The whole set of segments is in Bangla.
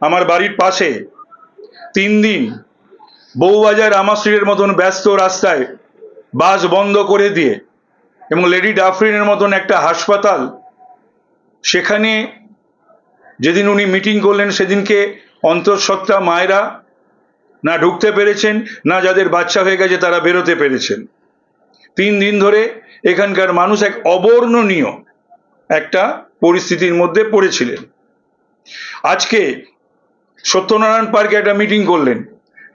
আমার বাড়ির পাশে তিন দিন বউবাজার আমাশ্রীর মতন ব্যস্ত রাস্তায় বাস বন্ধ করে দিয়ে এবং লেডি ডাফরিনের মতন একটা হাসপাতাল, সেখানে যেদিন উনি মিটিং করলেন সেদিনকে অন্তঃসত্ত্বা মায়েরা না ঢুকতে পেরেছেন, না যাদের বাচ্চা হয়ে গেছে তারা বেরোতে পেরেছেন। তিন দিন ধরে এখানকার মানুষ এক অবর্ণনীয় একটা পরিস্থিতির মধ্যে পড়েছিলেন। আজকে সত্যনারায়ণ পার্কে একটা মিটিং করলেন।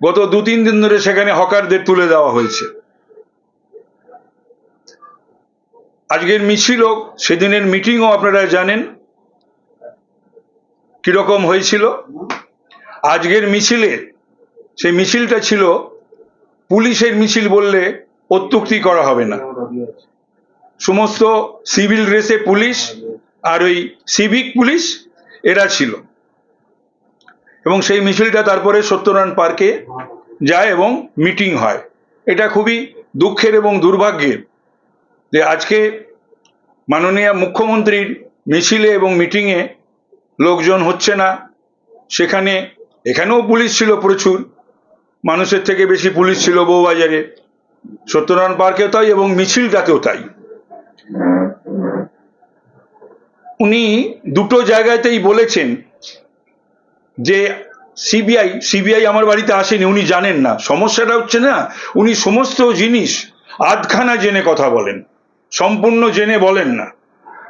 গত দু তিন দিন ধরে সেখানে হকারদের তুলে দেওয়া হয়েছে। আজকের মিছিলও সেদিনের মিটিংও আপনারা জানেন কীরকম হয়েছিল। আজকের মিছিলে, সেই মিছিলটা ছিল, পুলিশের মিছিল বললে অত্যুক্তি করা হবে না। সমস্ত সিভিল ড্রেসে পুলিশ আর ওই সিভিক পুলিশ, এরা ছিল। এবং সেই মিছিলটা তারপরে সত্যনারায়ণ পার্কে যায় এবং মিটিং হয়। এটা খুবই দুঃখের এবং দুর্ভাগ্যের যে আজকে মাননীয় মুখ্যমন্ত্রীর মিছিলে এবং মিটিংয়ে লোকজন হচ্ছে না। সেখানে এখানেও পুলিশ ছিল প্রচুর। মানুষের থেকে বেশি পুলিশ ছিল বউবাজারে। সত্যনারায়ণ পার্কেও তাই এবং মিছিলটাতেও তাই। উনি দুটো জায়গাতেই বলেছেন যে সিবিআই সিবিআই আমার বাড়িতে আসেনি, উনি জানেন না। সমস্যাটা হচ্ছে না, উনি সমস্ত জিনিস আধখানা জেনে কথা বলেন, সম্পূর্ণ জেনে বলেন না।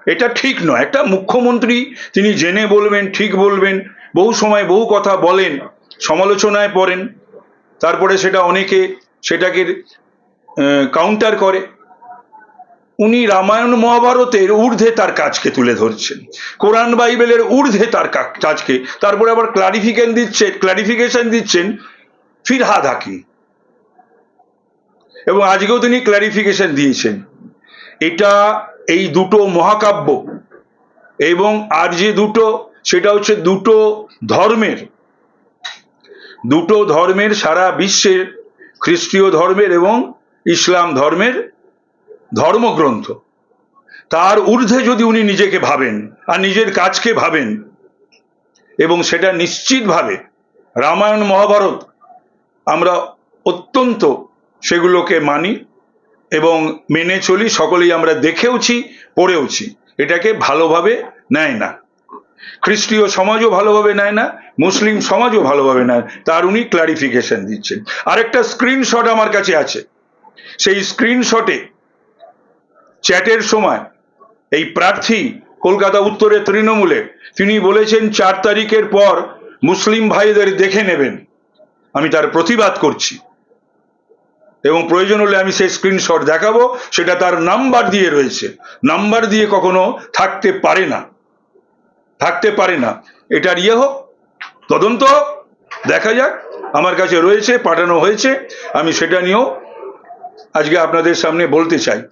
এটা ঠিক নয়, একটা মুখ্যমন্ত্রী, তিনি জেনে বলবেন, ঠিক বলবেন, বহু সময় বহু কথা বলেন, সমালোচনায় পড়েন, তারপরে সেটা অনেকে সেটাকে কাউন্টার করে। উনি রামায়ণ মহাভারতের ঊর্ধ্বে তার কাজকে তুলে ধরছেন। কোরআন বাইবেলের ঊর্ধ্বে তার কাজকে। তারপরে আবার ক্লারিফিকেশন দিচ্ছেন ক্লারিফিকেশন দিচ্ছেন ফিরহাদ হাকি এবং আজকেও তিনি ক্লারিফিকেশন দিয়েছেন। এটা এই দুটো মহাকাব্য এবং আর যে দুটো, সেটা হচ্ছে দুটো ধর্মের। দুটো ধর্মের সারা বিশ্বের খ্রিস্টীয় ধর্মের এবং ইসলাম ধর্মের ধর্মগ্রন্থ। তার ঊর্ধ্বে যদি উনি নিজেকে ভাবেন, আর নিজের কাজকে ভাবেন, এবং সেটা নিশ্চিতভাবে রামায়ণ মহাভারত, আমরা অত্যন্ত সেগুলোকে মানি এবং মেনে চলি, সকলেই আমরা দেখেওছি, পড়েওছি। এটাকে ভালোভাবে নেয় না। খ্রিস্টীয় সমাজও ভালোভাবে নেয় না, মুসলিম সমাজও ভালোভাবে নেয় তার উনি ক্লারিফিকেশন দিচ্ছেন। আরেকটা স্ক্রিনশট আমার কাছে আছে। সেই স্ক্রিনশটে চ্যাটের সময়, এই প্রার্থী কলকাতা উত্তরে তৃণমূলে, তিনি বলেছেন চার তারিখের পর মুসলিম ভাইদের দেখে নেবেন। আমি তার প্রতিবাদ করছি। এবং প্রয়োজন হলে আমি সেই স্ক্রিনশট দেখাবো, সেটা তার নাম্বার দিয়ে রয়েছে। নাম্বার দিয়ে কখনো থাকতে পারে না। থাকতে পারে না। এটার ইয়ে হোক, তদন্ত দেখা যাক। আমার কাছে রয়েছে, পাঠানো হয়েছে। আমি সেটা নিয়েও আজকে আপনাদের সামনে বলতে চাই।